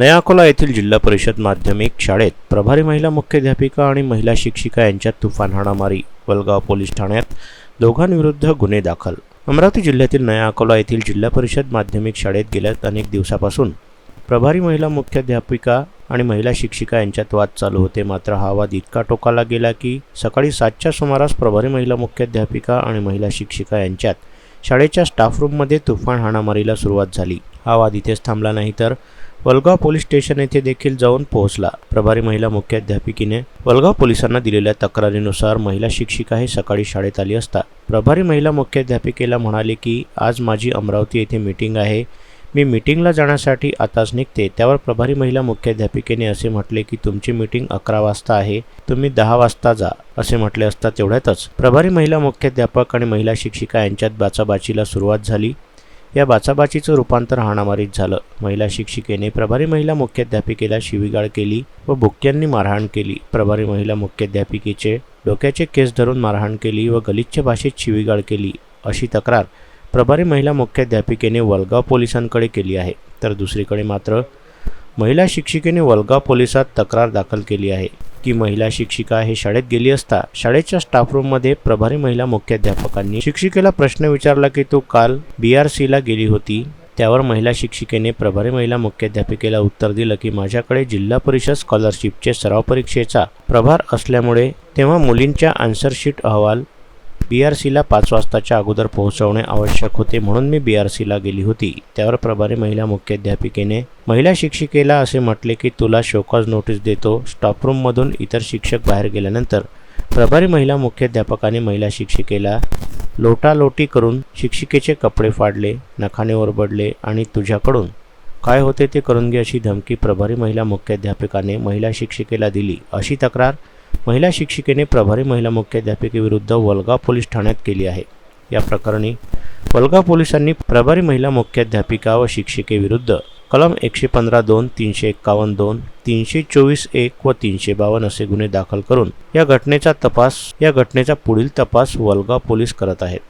नया अकोला येथील जिल्हा परिषद माध्यमिक शाळेत प्रभारी महिला मुख्याध्यापिका आणि महिला शिक्षिका यांच्यात तुफान हाणामारी वलगाव पोलीस ठाण्यात दोघांविरुद्ध गुन्हे दाखल. अमरावती जिल्ह्यातील नया अकोला येथील जिल्हा परिषद माध्यमिक शाळेत गेल्या अनेक दिवसापासून प्रभारी महिला मुख्याध्यापिका आणि महिला शिक्षिका यांच्यात वाद चालू होते. मात्र हा वाद इतका टोकाला गेला की सकाळी सातच्या सुमारास प्रभारी महिला मुख्याध्यापिका आणि महिला शिक्षिका यांच्यात शाळेच्या स्टाफ रूममध्ये तुफान हाणामारीला सुरुवात झाली. हा वाद इथेच थांबला नाही तर वलगाव पोलीस स्टेशन येथे देखील जाऊन पोहोचला. प्रभारी महिला मुख्याध्यापिकेने वलगाव पोलिसांना दिलेल्या तक्रारीनुसार महिला शिक्षिका हे सकाळी शाळेत आली असता. प्रभारी महिला मुख्याध्यापिकेला म्हणाले की आज माझी अमरावती येथे मीटिंग आहे. मी मीटिंगला जाण्यासाठी आताच निघते. त्यावर प्रभारी महिला मुख्याध्यापिकेने असे म्हटले की तुमची मीटिंग अकरा वाजता आहे. तुम्ही दहा वाजता जा असे म्हटले असता तेवढ्यातच प्रभारी महिला मुख्याध्यापक आणि महिला शिक्षिका यांच्यात बाचाबाचीला सुरुवात झाली. या बाचाबाचीचं रूपांतर हाणामारीत झालं. महिला शिक्षिकेने प्रभारी महिला मुख्याध्यापिकेला शिवीगाळ केली व भुक्क्यांनी मारहाण केली. प्रभारी महिला मुख्याध्यापिकेचे डोक्याचे केस धरून मारहाण केली व गलिच्छ भाषेत शिवीगाळ केली. अशी तक्रार प्रभारी महिला मुख्याध्यापिकेने वलगाव पोलिसांकडे केली आहे. तर दुसरीकडे मात्र महिला शिक्षिकेने वलगाव पोलिसात तक्रार दाखल केली आहे. की महिला शिक्षिका हे शाळेत गेली असता शाळेच्या स्टाफरूममध्ये प्रभारी महिला मुख्याध्यापकांनी शिक्षिकेला प्रश्न विचारला की तू काल बी आर सीला गेली होती. त्यावर महिला शिक्षिकेने प्रभारी महिला मुख्याध्यापिकेला उत्तर दिलं की माझ्याकडे जिल्हा परिषद स्कॉलरशिपचे सराव परीक्षेचा प्रभार असल्यामुळे तेव्हा मुलींच्या आन्सरशीट अहवाल बी आर सीला पाच वाजताच्या अगोदर पोहोचवणे आवश्यक होते म्हणून मी बी आर सीला गेली होती. त्यावर प्रभारी महिला मुख्याध्यापिकेने महिला शिक्षिकेला असे म्हटले की तुला शोकॉज नोटीस देतो स्टॉपरूममधून इतर शिक्षक बाहेर गेल्यानंतर प्रभारी महिला मुख्याध्यापकाने महिला शिक्षिकेला लोटालोटी करून शिक्षिकेचे कपडे फाडले नखाने ओरबडले आणि तुझ्याकडून काय होते ते करून घे अशी धमकी प्रभारी महिला मुख्याध्यापिकाने महिला शिक्षिकेला दिली. अशी तक्रार महिला शिक्षिकेने प्रभारी महिला मुख्याध्यापिकेविरुद्ध वलगाव पोलीस ठाण्यात केली आहे. या प्रकरणी वलगाव पोलिसांनी प्रभारी महिला मुख्याध्यापिका व शिक्षिकेविरुद्ध कलम एकशे पंधरा दोन तीनशे एक्कावन्न दोन तीनशे चोवीस एक व तीनशे बावन्न असे गुन्हे दाखल करून या घटनेचा तपास या घटनेचा पुढील तपास वलगाव पोलीस करत आहेत.